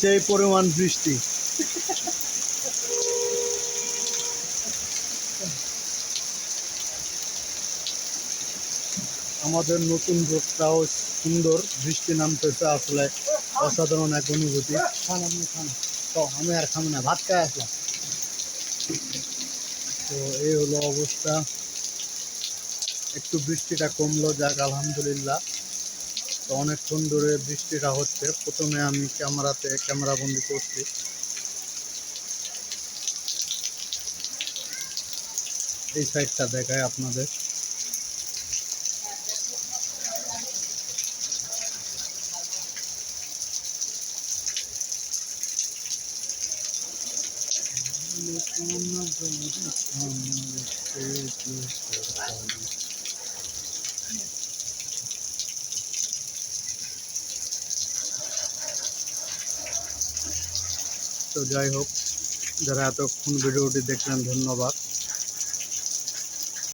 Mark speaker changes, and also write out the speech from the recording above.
Speaker 1: সেই পরিমাণ বৃষ্টি। আমাদের নতুন রোগটাও সুন্দর বৃষ্টি নামতেছে আসলে অসাধারণ এক অনুভূতি। খান আপনি খান। তো আমি আর খাম না ভাত খাই আসলাম। তো এই হলো অবস্থা। একটু বৃষ্টিটা কমলো যাক আলহামদুলিল্লাহ। তো অনেকক্ষণ ধরে বৃষ্টিটা হচ্ছে। প্রথমে আমি ক্যামেরাতে ক্যামেরা বন্দি করছি। এই সাইডটা দেখায় আপনাদের। তো যাই হোক যারা এতক্ষণ ভিডিওটি দেখলেন ধন্যবাদ